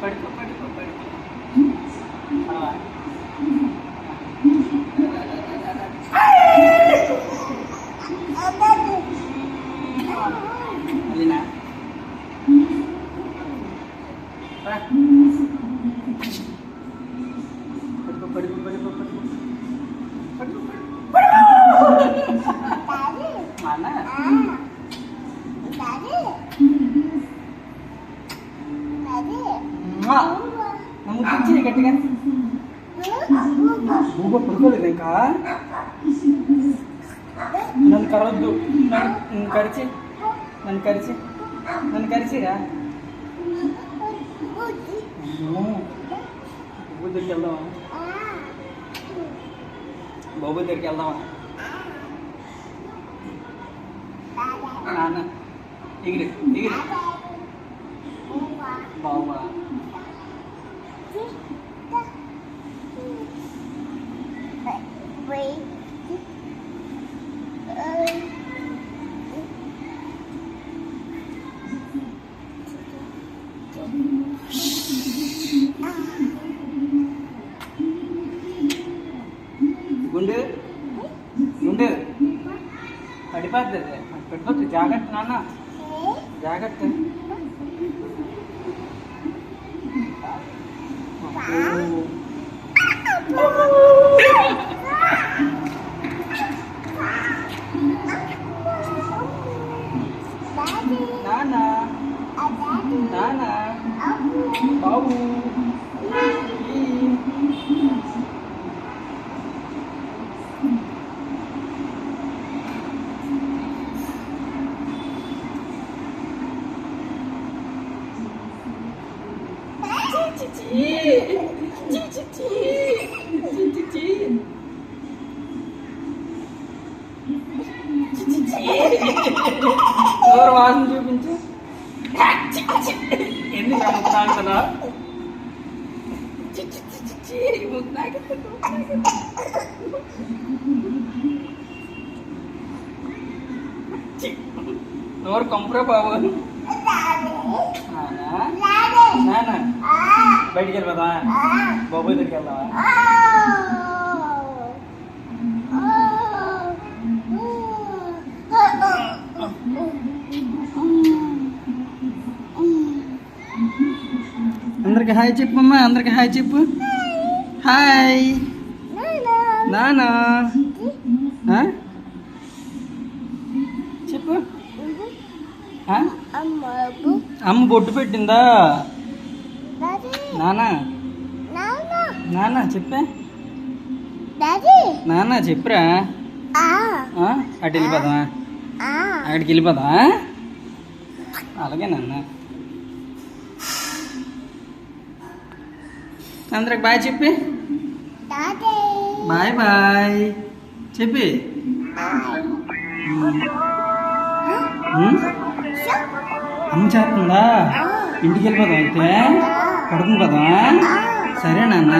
పడుకో పడుకో పడుకో పడవా? అలీనా? రా. పడుకో పడుకో పడుకో గురించి గట్టిగా ఊగ పడుకోలేదు ఇంకా నన్ను కరవద్దు. నన్ను కరిచి. నన్ను కరిచి నన్ను కరిచిరా దగ్గరికి వెళ్దామా? బాబు దగ్గరికి వెళ్దామా నాన్న ఎగిరి ఎగిరి బాబా గుండు ಗುಂಡು ಗುಂಡು ಕಡಿಬಾರ್ದು ಬಿಡ್ಬೇಕು ಜಾಗತ್ತು ನಾನು ಜಾಗತ್ತು ನಾನಾ ನಾನಾ ಬಾಬು ఎవరు వాసన చూపించు ఎందుకు తాగుతున్నా నోరు కంపురా బాబు నానా నానా బయటికి వెళ్ళదా బాబు దగ్గరికి వెళ్దావా అందరికి హాయ్ చెప్పమ్మా అందరికి హాయ్ చెప్పు. హాయ్. నానా? చెప్పు? అమ్మ బొట్టు పెట్టిందా? నానా? నానా? చెప్పే. నానా చెప్పురా? అటు వెళ్ళిపోదామా? అక్కడికి వెళ్ళిపోదామా అలాగే నాన్న. అందరికి బాయ్ చెప్పి. Bye bye. చెప్పి? అమ్మ చేస్తుందా? ఇంటికి వెళ్ళిపోదాం అయితే. పడుకుని పోదామా సరే నాన్న